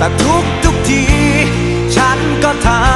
แต่ทุกทุกที ฉันก็ทำ